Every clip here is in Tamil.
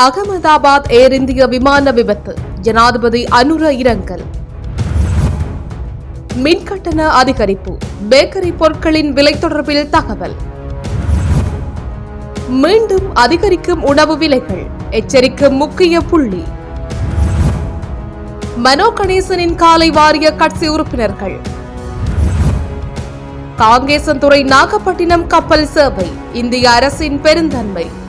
அகமதாபாத் ஏர் இந்திய விமான விபத்து. ஜனாதிபதி அனுர இரங்கல். மின்கட்டண அதிகரிப்பு. பேக்கரி பொருட்களின் விலை தொடர்பில் தகவல். மீண்டும் அதிகரிக்கும் உணவு விலைகள். எச்சரிக்கும் முக்கிய புள்ளி. மனோ கணேசனின் காலை வாரிய கட்சி உறுப்பினர்கள். காங்கேசன்துறை நாகப்பட்டினம் கப்பல் சேவை. இந்திய அரசின் பெருந்தன்மை.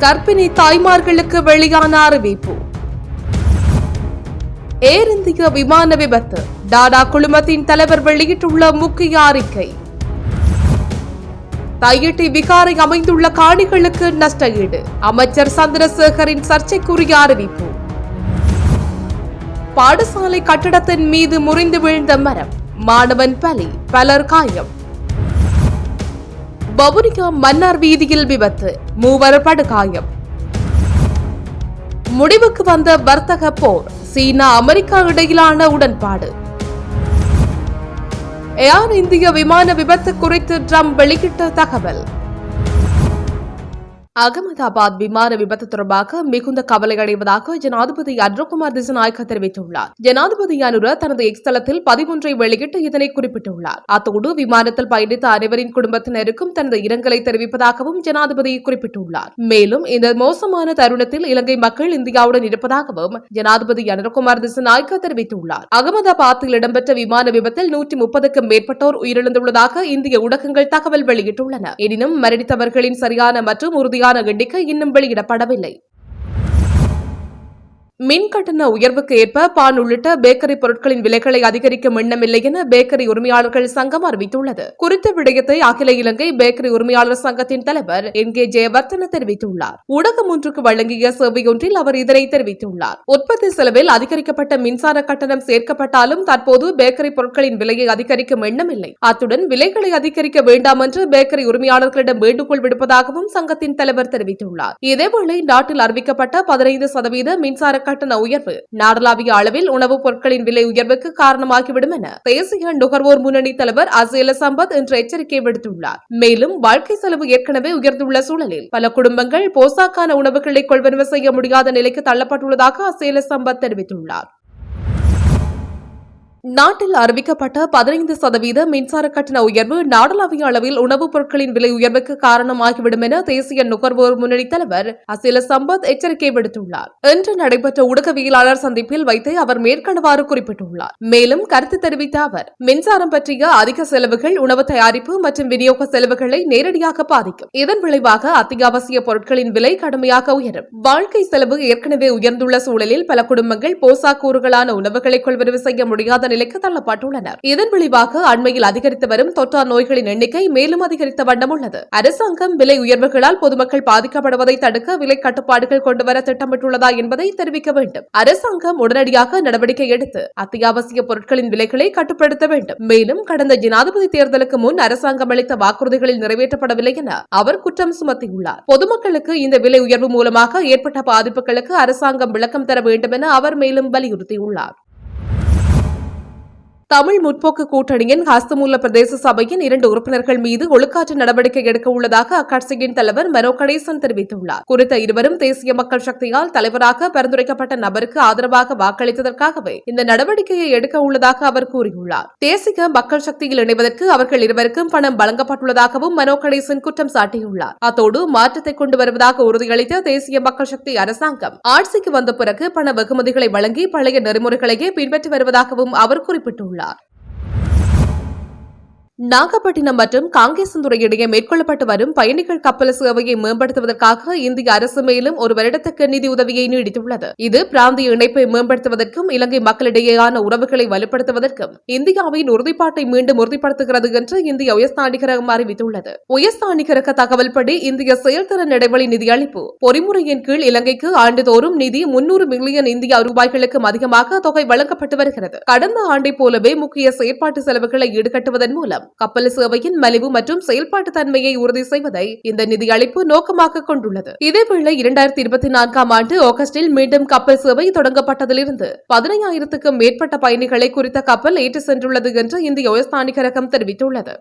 கர்ப்பிணி தாய்மார்களுக்கு வெளியான அறிவிப்பு. ஏர் இந்திய விமான விபத்து. டாடா குழுமத்தின் தலைவர் வெளியிட்டுள்ள முக்கிய அறிக்கை. தையிட்டி விகாரை அமைந்துள்ள காணிகளுக்கு நஷ்டஈடு. அமைச்சர் சந்திரசேகரின் சர்ச்சைக்குரிய அறிவிப்பு. பாடசாலை கட்டடத்தின் மீது முறிந்து விழுந்த மரம். மாணவன் பலி பலர் காயம். வவுனியா மன்னார் வீதியில் விபத்து. மூவர் படுகாயம் முடிவுக்கு வந்த வர்த்தக போர் சீனா அமெரிக்கா இடையிலான உடன்பாடு. ஏர் இந்திய விமான விபத்து குறித்து ட்ரம்ப் வெளியிட்ட தகவல். அகமதாபாத் விமான விபத்து தொடர்பாக மிகுந்த கவலை அடைவதாக ஜனாதிபதி அன்ருகுமார் திசநாயக்க தெரிவித்துள்ளார். ஜனாதிபதி அனுர தனது எக்ஸ் தளத்தில் பதிவொன்றை வெளியிட்டு இதனை குறிப்பிட்டுள்ளார். அத்தோடு விமானத்தில் பயணித்த அனைவரின் குடும்பத்தினருக்கும் தனது இரங்கலை தெரிவிப்பதாகவும் ஜனாதிபதி குறிப்பிட்டுள்ளார். மேலும் இந்த மோசமான தருணத்தில் இலங்கை மக்கள் இந்தியாவுடன் இருப்பதாகவும் ஜனாதிபதி அனுரகுமார் திசநாயக்க தெரிவித்துள்ளார். அகமதாபாத்தில் இடம்பெற்ற விமான விபத்தில் நூற்றி முப்பதுக்கும் மேற்பட்டோர் உயிரிழந்துள்ளதாக இந்திய ஊடகங்கள் தகவல் வெளியிட்டுள்ளன. எனினும் மரணித்தவர்களின் சரியான மற்றும் உறுதியான எண்ணிக்கை இன்னும் வெளியிடப்படவில்லை. மின் கட்டண உயர்வுக்கு ஏற்ப பான் உள்ளிட்ட பேக்கரி பொருட்களின் விலைகளை அதிகரிக்கும் எண்ணமில்லை என பேக்கரி உரிமையாளர்கள் சங்கம் அறிவித்துள்ளது. குறித்த விடயத்தை அகில இலங்கை பேக்கரி உரிமையாளர் சங்கத்தின் தலைவர் என். கே. ஜெயவர்தன தெரிவித்துள்ளார். ஊடகம் ஒன்றுக்கு வழங்கிய சேவையொன்றில் அவர் இதனை தெரிவித்துள்ளார். உற்பத்தி செலவில் அதிகரிக்கப்பட்ட மின்சார கட்டணம் சேர்க்கப்பட்டாலும் தற்போது பேக்கரி பொருட்களின் விலையை அதிகரிக்கும் எண்ணமில்லை அத்துடன் விலைகளை அதிகரிக்க வேண்டாம் என்று பேக்கரி உரிமையாளர்களிடம் வேண்டுகோள் விடுப்பதாகவும் சங்கத்தின் தலைவர் தெரிவித்துள்ளார். இதேவேளை நாட்டில் அறிவிக்கப்பட்ட பதினைந்து சதவீத மின்சார கட்டண உயர்வு. நாடளாவிய அளவில் உணவுப் பொருட்களின் விலை உயர்வுக்கு காரணமாகிவிடும் என தேசிய நுகர்வோர் முன்னணி தலைவர் அசேல சம்பத் இன்று எச்சரிக்கை விடுத்துள்ளார். மேலும் வாழ்க்கை செலவு ஏற்கனவே உயர்ந்துள்ள சூழலில் பல குடும்பங்கள் போசாக்கான உணவுகளை கொள்வனவு செய்ய முடியாத நிலைக்கு தள்ளப்பட்டுள்ளதாக அசேல சம்பத் தெரிவித்துள்ளார். நாட்டில் அறிவிக்கப்பட்ட பதினைந்து சதவீத மின்சார கட்டண உயர்வு நாடளாவிய அளவில் உணவுப் பொருட்களின் விலை உயர்வுக்கு காரணமாகிவிடும் என தேசிய நுகர்வோர் முன்னணி தலைவர் அசில சம்பத் எச்சரிக்கை விடுத்துள்ளார். இன்று நடைபெற்ற ஊடகவியலாளர் சந்திப்பில் வைத்து அவர் மேற்கண்டவாறு குறிப்பிட்டுள்ளார். மேலும் கருத்து தெரிவித்த அவர் மின்சாரம் பற்றிய அதிக செலவுகள் உணவு தயாரிப்பு மற்றும் விநியோக செலவுகளை நேரடியாக பாதிக்கும். இதன் விளைவாக அத்தியாவசிய பொருட்களின் விலை கடுமையாக உயரும். வாழ்க்கை செலவு ஏற்கனவே உயர்ந்துள்ள சூழலில் பல குடும்பங்கள் போசாக்கூறுகளான உணவுகளை கொள்வனவு செய்ய முடியாத நிலைக்கு தள்ளப்பட்டுள்ளனர். இதன் விளைவாக அண்மையில் அதிகரித்து வரும் தொற்றா நோய்களின் எண்ணிக்கை மேலும் அதிகரித்த வண்ணம் உள்ளது. அரசாங்கம் விலை உயர்வுகளால் பொதுமக்கள் பாதிக்கப்படுவதை தடுக்க விலை கட்டுப்பாடுகள் கொண்டுவர திட்டமிட்டுள்ளதா என்பதை தெரிவிக்க வேண்டும். அரசாங்கம் உடனடியாக நடவடிக்கை எடுத்து அத்தியாவசிய பொருட்களின் விலைகளை கட்டுப்படுத்த வேண்டும். மேலும் கடந்த ஜனாதிபதி தேர்தலுக்கு முன் அரசாங்கம் அளித்த வாக்குறுதிகளில் நிறைவேற்றப்படவில்லை என அவர் குற்றம் சுமத்தியுள்ளார். பொதுமக்களுக்கு இந்த விலை உயர்வு மூலமாக ஏற்பட்ட பாதிப்புகளுக்கு அரசாங்கம் விளக்கம் தர வேண்டும் என அவர் மேலும் வலியுறுத்தியுள்ளார். தமிழ் முற்போக்கு கூட்டணியின் ஹஸ்தமூல பிரதேச சபையின் இரண்டு உறுப்பினர்கள் மீது ஒழுக்காற்று நடவடிக்கை எடுக்க உள்ளதாக அக்கட்சியின் தலைவர் மனோ கணேசன் தெரிவித்துள்ளார். குறித்த இருவரும் தேசிய மக்கள் சக்தியால் தலைவராக பரிந்துரைக்கப்பட்ட நபருக்கு ஆதரவாக வாக்களித்ததற்காகவே இந்த நடவடிக்கையை எடுக்க உள்ளதாக அவர் கூறியுள்ளார். தேசிய மக்கள் சக்தியில் இணைவதற்கு அவர்கள் இருவருக்கும் பணம் வழங்கப்பட்டுள்ளதாகவும் மனோ கணேசன் குற்றம் சாட்டியுள்ளார். அத்தோடு மாற்றத்தை கொண்டு வருவதாக உறுதியளித்த தேசிய மக்கள் சக்தி அரசாங்கம் ஆட்சிக்கு வந்த பிறகு பண வெகுமதிகளை வழங்கி பழைய நெறிமுறைகளையே பின்பற்றி வருவதாகவும் அவர் குறிப்பிட்டுள்ளார். கூறியுள்ளார் நாகப்பட்டினம் மற்றும் காங்கேசந்துறை இடையே மேற்கொள்ளப்பட்டு வரும் பயணிகள் கப்பல் சேவையை மேம்படுத்துவதற்காக இந்திய அரசு மேலும் ஒரு வருடத்துக்கு நிதி உதவியை நீடித்துள்ளது. இது பிராந்திய இணைப்பை மேம்படுத்துவதற்கும் இலங்கை மக்களிடையேயான உறவுகளை வலுப்படுத்துவதற்கும் இந்தியாவின் உறுதிப்பாட்டை மீண்டும் உறுதிப்படுத்துகிறது என்று இந்திய உயர்ஸ்தானிகரகம் அறிவித்துள்ளது. உயர்ஸ்தானிகரக தகவல்படி இந்திய செயல்திறன் இடைவெளி நிதியளிப்பு பொறிமுறையின் கீழ் இலங்கைக்கு ஆண்டுதோறும் நிதி முன்னூறு மில்லியன் இந்திய ரூபாய்களுக்கும் அதிகமாக தொகை வழங்கப்பட்டு வருகிறது. கடந்த ஆண்டை போலவே முக்கிய செயற்பாட்டு செலவுகளை ஈடுகட்டுவதன் மூலம் கப்பல் சேவையின் மலிவு மற்றும் செயல்பாட்டு தன்மையை உறுதி செய்வதை இந்த நிதியளிப்பு நோக்கமாக கொண்டுள்ளது. இதேவேளை இரண்டாயிரத்தி இருபத்தி நான்காம் ஆண்டு ஆகஸ்டில் மீண்டும் கப்பல் சேவை தொடங்கப்பட்டதிலிருந்து பதினையாயிரத்துக்கும் மேற்பட்ட பயணிகளை குறித்த கப்பல் ஏற்று சென்றுள்ளது என்று இந்திய உயர்ஸ்தானிகரகம் தெரிவித்துள்ளது.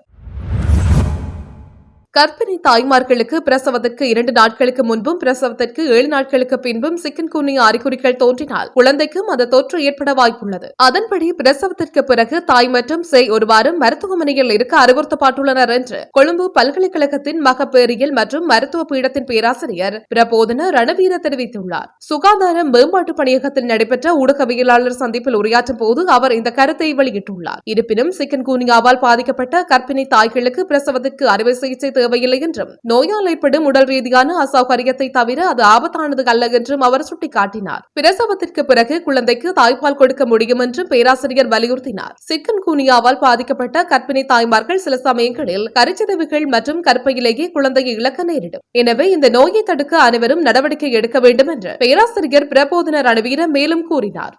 கர்ப்பிணி தாய்மார்களுக்கு பிரசவத்திற்கு இரண்டு நாட்களுக்கு முன்பும் பிரசவத்திற்கு ஏழு நாட்களுக்கு பின்பும் சிக்கன் குனியா அறிகுறிகள் தோன்றினால் குழந்தைக்கும் அந்த தொற்று ஏற்பட வாய்ப்புள்ளது. அதன்படி பிரசவத்திற்கு பிறகு தாய் மற்றும் சேய் ஒரு வாரம் மருத்துவமனையில் இருக்க அறிவுறுத்தப்பட்டுள்ளனர் என்று கொழும்பு பல்கலைக்கழகத்தின் மகப்பேரியல் மற்றும் மருத்துவ பீடத்தின் பேராசிரியர் பிரபோதன ரணவீர தெரிவித்துள்ளார். சுகாதார மேம்பாட்டு பணியகத்தில் நடைபெற்ற ஊடகவியலாளர் சந்திப்பில் உரையாற்றும் போது அவர் இந்த கருத்தை வெளியிட்டுள்ளார். இருப்பினும் சிக்கன் குனியாவால் பாதிக்கப்பட்ட கர்ப்பிணி தாய்களுக்கு பிரசவத்திற்கு அறுவை சிகிச்சை தேவையில்லை என்றும். நோயால் ஏற்படும் உடல் ரீதியான அசௌகரியத்தை தவிர அது ஆபத்தானது அல்ல என்றும் அவர் சுட்டிக்காட்டினார். பிரசவத்திற்கு பிறகு குழந்தைக்கு தாய்ப்பால் கொடுக்க முடியும் என்றும் பேராசிரியர் வலியுறுத்தினார். சிக்கன் கூனியாவால் பாதிக்கப்பட்ட கர்ப்பிணி தாய்மார்கள் சில சமயங்களில் கருச்சிதைவுகள் மற்றும் கற்பையிலேயே குழந்தையை இழக்க நேரிடும். எனவே இந்த நோயை தடுக்க அனைவரும் நடவடிக்கை எடுக்க வேண்டும் என்று பேராசிரியர் பிரபோதனர் ரணவீர மேலும் கூறினார்.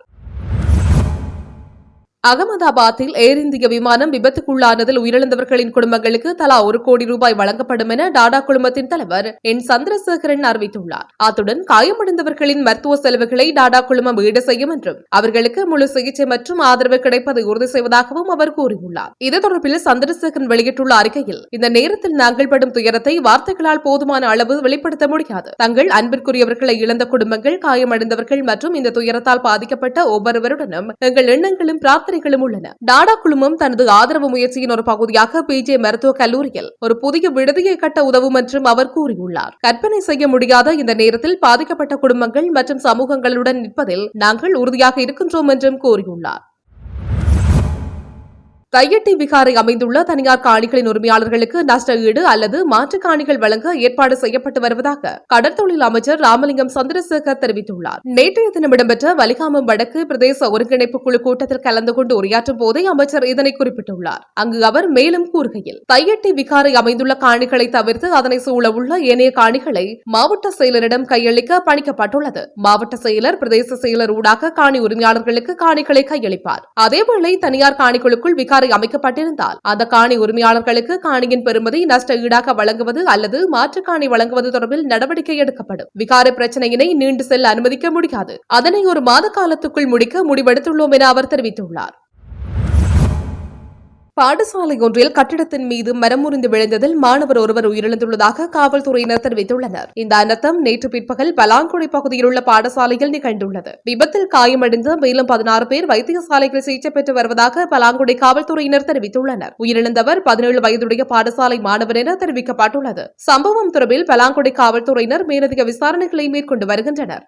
அகமதாபாத்தில் ஏர் இந்திய விமானம் விபத்துக்குள்ளானதில் உயிரிழந்தவர்களின் குடும்பங்களுக்கு தலா ஒரு கோடி ரூபாய் வழங்கப்படும் என டாடா குழுமத்தின் தலைவர் என். சந்திரசேகரன் அறிவித்துள்ளார். அத்துடன் காயமடைந்தவர்களின் மருத்துவ செலவுகளை டாடா குழுமம் ஈடு செய்யும் என்றும் அவர்களுக்கு முழு சிகிச்சை மற்றும் ஆதரவு கிடைப்பதை உறுதி செய்வதாகவும் அவர் கூறியுள்ளார். இது தொடர்பில் சந்திரசேகரன் வெளியிட்டுள்ள அறிக்கையில் இந்த நேரத்தில் நாங்கள் படும் துயரத்தை வார்த்தைகளால் போதுமான அளவு வெளிப்படுத்த முடியாது. தங்கள் அன்பிற்குரியவர்களை இழந்த குடும்பங்கள் காயமடைந்தவர்கள் மற்றும் இந்த துயரத்தால் பாதிக்கப்பட்ட ஒவ்வொருவருடனும் எங்கள் எண்ணங்களும் பிரார்த்தனை அதிகாரிகளும் உள்ளன டாடா குழுமம் தனது ஆதரவு முயற்சியின் ஒரு பகுதியாக பிஜே மருத்துவக் கல்லூரியில் ஒரு புதிய விடுதியை கட்ட உதவும் என்றும் அவர் கூறியுள்ளார். கற்பனை செய்ய முடியாத இந்த நேரத்தில் பாதிக்கப்பட்ட குடும்பங்கள் மற்றும் சமூகங்களுடன் நிற்பதில் நாங்கள் உறுதியாக இருக்கின்றோம் என்றும் கூறியுள்ளார். கையட்டி விகாரை அமைந்துள்ள தனியார் காணிகளின் உரிமையாளர்களுக்கு நஷ்ட ஈடு அல்லது மாற்று காணிகள் வழங்க ஏற்பாடு செய்யப்பட்டு வருவதாக கடற்தொழில் அமைச்சர் ராமலிங்கம் சந்திரசேகர் தெரிவித்துள்ளார். நேற்றைய தினம் இடம்பெற்ற வலிகாமம் வடக்கு பிரதேச ஒருங்கிணைப்பு குழு கூட்டத்தில் கலந்து கொண்டு உரையாற்றும் போதே அமைச்சர் இதனை குறிப்பிட்டுள்ளார். அங்கு அவர் மேலும் கூறுகையில் தையட்டி விகாரை அமைந்துள்ள காணிகளை தவிர்த்து அதனை சூழ உள்ள ஏனைய காணிகளை மாவட்ட செயலரிடம் கையளிக்க பணிக்கப்பட்டுள்ளது. மாவட்ட செயலர் பிரதேச செயலர் ஊடாக காணி உரிமையாளர்களுக்கு காணிகளை கையளிப்பார். அதேவேளை தனியார் காணிகளுக்குள் விகாரை காணி அமைக்கப்பட்டிருந்தால். அந்த காணி உரிமையாளர்களுக்கு காணியின் பெறுமதி நஷ்ட ஈடாக வழங்குவது அல்லது மாற்று காணி வழங்குவது தொடர்பில் நடவடிக்கை எடுக்கப்படும். விகார பிரச்சனையினை நீண்டு செல்ல அனுமதிக்க முடியாது. அதனை ஒரு மாத காலத்துக்குள் முடிக்க முடிவெடுத்துள்ளோம் என அவர் தெரிவித்துள்ளார். பாடசாலை ஒன்றில் கட்டிடத்தின் மீது மரம் முறிந்து விழுந்ததில் மாணவர் ஒருவர் உயிரிழந்துள்ளதாக காவல்துறையினர் தெரிவித்துள்ளனர். இந்த அனர்த்தம் நேற்று பிற்பகல் பலாங்குடி பகுதியில் உள்ள பாடசாலையில் நிகழ்ந்துள்ளது. விபத்தில் காயமடைந்து மேலும் பதினாறு பேர் வைத்தியசாலையில் சிகிச்சை பெற்று வருவதாக பலாங்குடி காவல்துறையினர் தெரிவித்துள்ளனர். உயிரிழந்தவர் பதினேழு வயதுடைய பாடசாலை மாணவர் என தெரிவிக்கப்பட்டுள்ளது. சம்பவம் தொடர்பில் பலாங்குடி காவல்துறையினர் மேலதிக விசாரணைகளை மேற்கொண்டு வருகின்றனர்.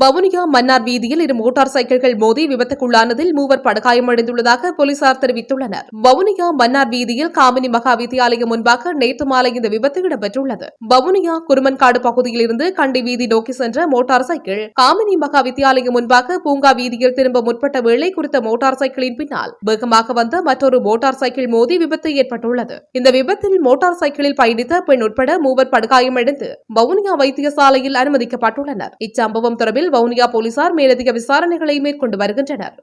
வவுனியா மன்னார் வீதியில் இரு மோட்டார் சைக்கிள்கள் மோதி விபத்துக்குள்ளானதில் மூவர் படுகாயமடைந்துள்ளதாக போலீசார் தெரிவித்துள்ளனர். வவுனியா மன்னார் வீதியில் காமினி மகா வித்தியாலயம் முன்பாக நேற்று மாலை இந்த விபத்து இடம்பெற்றுள்ளது. வவுனியா குருமன்காடு பகுதியில் இருந்து கண்டி வீதி நோக்கி சென்ற மோட்டார் சைக்கிள் காமினி மகா வித்தியாலயம் முன்பாக பூங்கா வீதியில் திரும்ப முற்பட்ட வேளை குறித்த மோட்டார் சைக்கிளின் பின்னால் வேகமாக வந்த மற்றொரு மோட்டார் சைக்கிள் மோதி விபத்து ஏற்பட்டுள்ளது. இந்த விபத்தில் மோட்டார் சைக்கிளில் பயணித்த பெண் உட்பட மூவர் படுகாயமடைந்து வவுனியா வைத்தியசாலையில் அனுமதிக்கப்பட்டுள்ளனர். இச்சம்பவம் தொடர்பில் தொடர்பில் வவுனியா போலீசார் மேலதிக விசாரணைகளை மேற்கொண்டு வருகின்றனர்.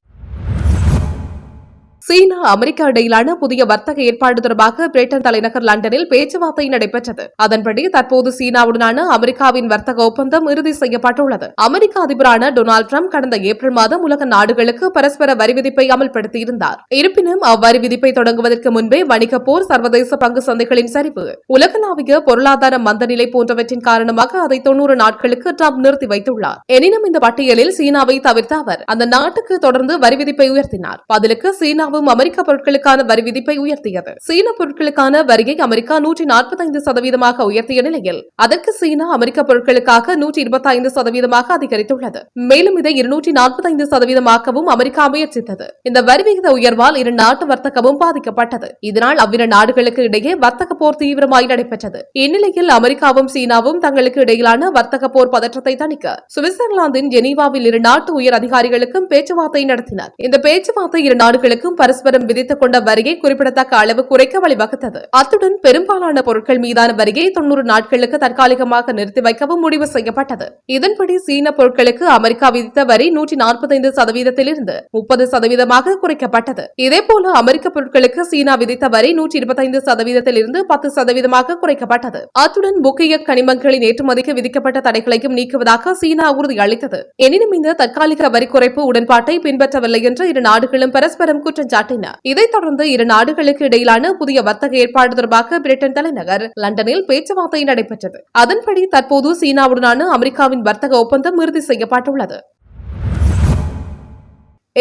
சீனா அமெரிக்கா இடையிலான புதிய வர்த்தக ஏற்பாடு தொடர்பாக பிரிட்டன் தலைநகர் லண்டனில் பேச்சுவார்த்தை நடைபெற்றது. அதன்படி தற்போது சீனாவுடனான அமெரிக்காவின் வர்த்தக ஒப்பந்தம் இறுதி செய்யப்பட்டுள்ளது. அமெரிக்க அதிபரான டொனால்டு டிரம்ப் கடந்த ஏப்ரல் மாதம் உலக நாடுகளுக்கு பரஸ்பர வரி விதிப்பை அமல்படுத்தியிருந்தார். இருப்பினும் அவ்வரி விதிப்பை தொடங்குவதற்கு முன்பே வணிக போர் சர்வதேச பங்கு சந்தைகளின் சரிவு உலகளாவிய பொருளாதார மந்தநிலை போன்றவற்றின் காரணமாக அதை தொன்னூறு நாட்களுக்கு டிரம்ப் நிறுத்தி வைத்துள்ளார். எனினும் இந்த பட்டியலில் சீனாவை தவிர்த்த அவர் அந்த நாட்டுக்கு தொடர்ந்து வரி விதிப்பை உயர்த்தினார். பதிலுக்கு சீனா சீனாவும் அமெரிக்க பொருட்களுக்கான வரி விதிப்பை உயர்த்தியது. சீன பொருட்களுக்கான வரியை அமெரிக்கா நூற்றி நாற்பத்தைந்து சதவீதமாக உயர்த்திய நிலையில் அதற்கு சீனா அமெரிக்க பொருட்களுக்காக நூற்றி இருபத்தைந்து சதவீதமாக அதிகரித்துள்ளது. மேலும் இதை இருநூற்றி நாற்பத்தைந்து சதவீதமாகவும் அமெரிக்கா முயற்சித்தது. இந்த வரி விகித உயர்வால் இரு நாட்டு வர்த்தகமும் பாதிக்கப்பட்டது. இதனால் அவ்விரு நாடுகளுக்கு இடையே வர்த்தக போர் தீவிரமாய் நடைபெற்றது. இந்நிலையில் அமெரிக்காவும் சீனாவும் தங்களுக்கு இடையிலான வர்த்தக போர் பதற்றத்தை தணிக்க சுவிட்சர்லாந்தின் ஜெனீவாவில் இரு நாட்டு உயர் அதிகாரிகளுக்கும் பேச்சுவார்த்தை நடத்தினர். இந்த பேச்சுவார்த்தை இரு நாடுகளுக்கும் பரஸ்பரம் விதித்துக் கொண்ட வரியை குறிப்பிடத்தக்க அளவு குறைக்க வழிவகுத்தது. அத்துடன் பெரும்பாலான பொருட்கள் மீதான வரியை தொன்னூறு நாட்களுக்கு தற்காலிகமாக நிறுத்தி வைக்கவும் முடிவு செய்யப்பட்டது. இதன்படி சீன பொருட்களுக்கு அமெரிக்கா விதித்த வரி நூற்றி நாற்பத்தைந்து சதவீதத்திலிருந்து முப்பது சதவீதமாக குறைக்கப்பட்டது. இதேபோல அமெரிக்க பொருட்களுக்கு சீனா விதித்த வரி நூற்றி இருபத்தைந்து சதவீதத்திலிருந்து பத்து சதவீதமாக குறைக்கப்பட்டது. அத்துடன் முக்கிய கனிமங்களின் ஏற்றுமதிக்கு விதிக்கப்பட்ட தடைகளையும் நீக்குவதாக சீனா உறுதியளித்தது எனினும் இந்த தற்காலிக வரி குறைப்பு உடன்பாட்டை பின்பற்றவில்லை என்று இரு நாடுகளும் பரஸ்பரம் குற்றம் சாட்டின. இதைத் தொடர்ந்து இரு நாடுகளுக்கு இடையிலான புதிய வர்த்தக ஏற்பாடு தொடர்பாக பிரிட்டன் தலைநகர் லண்டனில் பேச்சுவார்த்தை நடைபெற்றது. அதன்படி தற்போது சீனாவுடனான அமெரிக்காவின் வர்த்தக ஒப்பந்தம் இறுதி செய்யப்பட்டுள்ளது.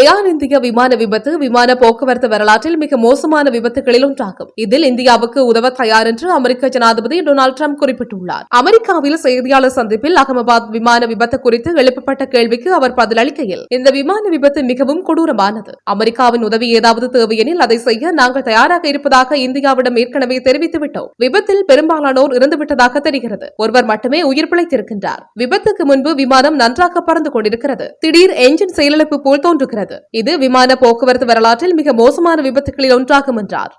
ஏர் இந்தியா விமான விபத்து விமான போக்குவரத்து வரலாற்றில் மிக மோசமான விபத்துகளில் ஒன்றாகும். இதில் இந்தியாவுக்கு உதவ தயார் என்று அமெரிக்க ஜனாதிபதி டொனால்டு ட்ரம்ப் குறிப்பிட்டுள்ளார். அமெரிக்காவில் செய்தியாளர் சந்திப்பில் அகமதாபாத் விமான விபத்து குறித்து எழுப்பப்பட்ட கேள்விக்கு அவர் பதிலளிக்கையில் இந்த விமான விபத்து மிகவும் கொடூரமானது. அமெரிக்காவின் உதவி ஏதாவது தேவையெனில் அதை செய்ய நாங்கள் தயாராக இருப்பதாக இந்தியாவிடம் ஏற்கனவே தெரிவித்துவிட்டோம். விபத்தில் பெரும்பாலானோர் இறந்துவிட்டதாக தெரிகிறது. ஒருவர் மட்டுமே உயிர் பிழைத்திருக்கின்றார். விபத்துக்கு முன்பு விமானம் நன்றாக பறந்து கொண்டிருக்கிறது. திடீர் என்ஜின் செயலிழப்பு போல் தோன்றுகிறது. இது விமான போக்குவரத்து வரலாற்றில் மிக மோசமான விபத்துகளில் ஒன்றாகும் என்றார்.